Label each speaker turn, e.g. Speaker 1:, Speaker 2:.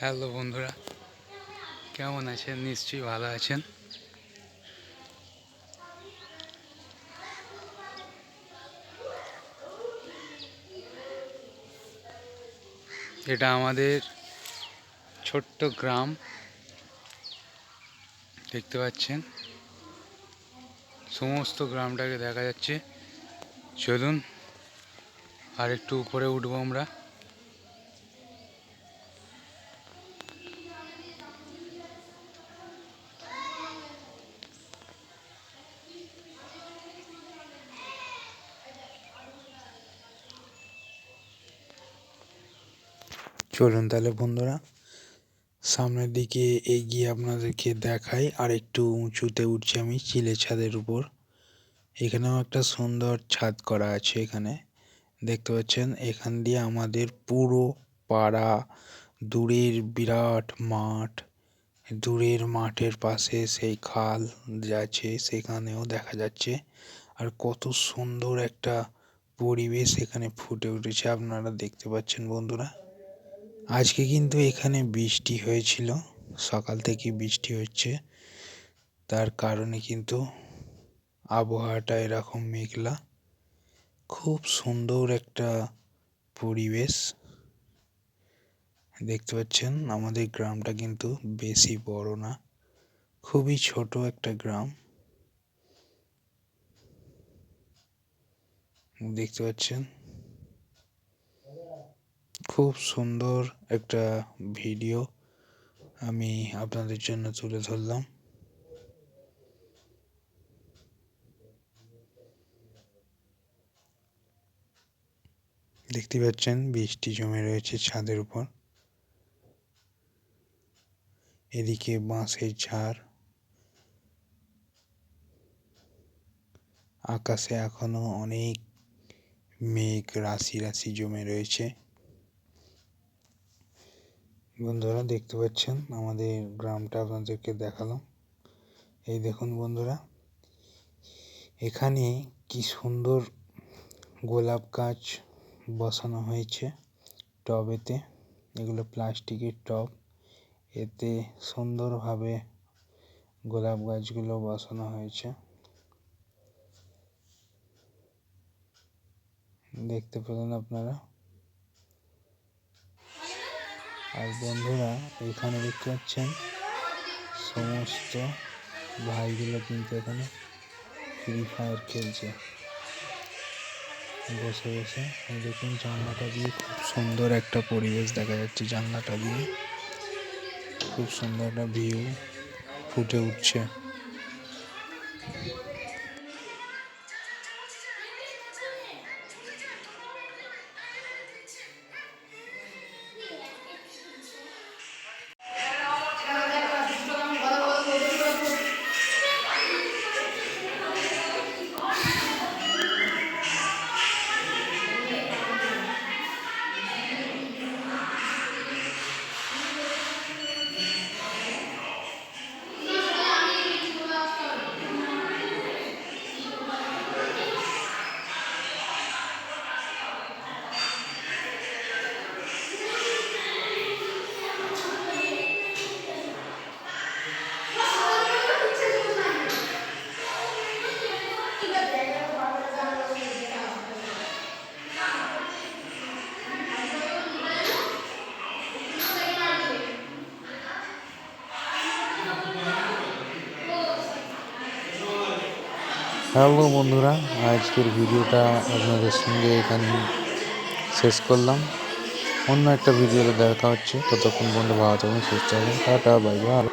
Speaker 1: Hello বন্ধুরা, কেমন আছেন? নিশ্চয়ই ভালো আছেন। এটা আমাদের ছোট্ট গ্রাম, দেখতে পাচ্ছেন? সমস্ত গ্রামটাকে দেখা যাচ্ছে। চলুন আর একটু উপরে উঠবো আমরা। চলুন তাহলে বন্ধুরা, সামনের দিকে এগিয়ে আপনাদেরকে দেখাই, আর একটু উঁচুতে উঠছি আমি চিলে ছাদের উপর। এখানেও একটা সুন্দর ছাদ করা আছে এখানে। দেখতে পাচ্ছেন, এখান দিয়ে আমাদের পুরো পাড়া, দূরের বিরাট মাঠ, দূরের মাঠের পাশে সেই খাল যাচ্ছে সেখানেও দেখা যাচ্ছে, আর কত সুন্দর একটা পরিবেশ এখানে ফুটে উঠেছে। আপনারা দেখতে পাচ্ছেন বন্ধুরা। আজকে কিন্তু এখানে বৃষ্টি হয়েছিল, সকাল থেকে বৃষ্টি হচ্ছে। তার কারণে কিন্তু আবহাওয়াটা এরকম মেঘলা। খুব সুন্দর একটা পরিবেশ। দেখতে পাচ্ছেন, আমাদের গ্রামটা কিন্তু বেশি বড় না, খুবই ছোট একটা গ্রাম। দেখতে পাচ্ছেন খুব সুন্দর একটা ভিডিও আমি আপনাদের জন্য তুলে ধরলাম। দেখতে পাচ্ছেন, বৃষ্টি জমে রয়েছে ছাদের উপর। এদিকে বাঁশের ঝাড়। আকাশে এখনও অনেক মেঘ, রাশি রাশি জমে রয়েছে। বন্ধুরা দেখতে পাচ্ছেন আমাদের গ্রামটা আপনাদেরকে দেখালাম। এই দেখুন বন্ধুরা, এখানে কি সুন্দর গোলাপ গাছ বসানো হয়েছে টবেতে। এগুলো প্লাস্টিকের টব। এতে সুন্দরভাবে গোলাপ গাছগুলো বসানো হয়েছে। দেখতে পেলেন আপনারা? আর বন্ধুরা, এখানে দেখতে পাচ্ছেন সমস্ত ভাইগুলো কিন্তু এখানে ফ্রি ফায়ার খেলছে। বসে বসে। দেখুন, জানলাটা দিয়ে খুব সুন্দর একটা পরিবেশ দেখা যাচ্ছে জানলাটা দিয়ে। খুব সুন্দর একটা ভিউ ফুটে উঠছে। হ্যালো বন্ধুরা, আজকের ভিডিওটা আপনাদের সঙ্গে এখানে শেষ করলাম। অন্য একটা ভিডিওতে দেখা হচ্ছে। ততক্ষণ বন্ধু ভালো থাকুন, সুস্থ হবেন টাটা বাই বাই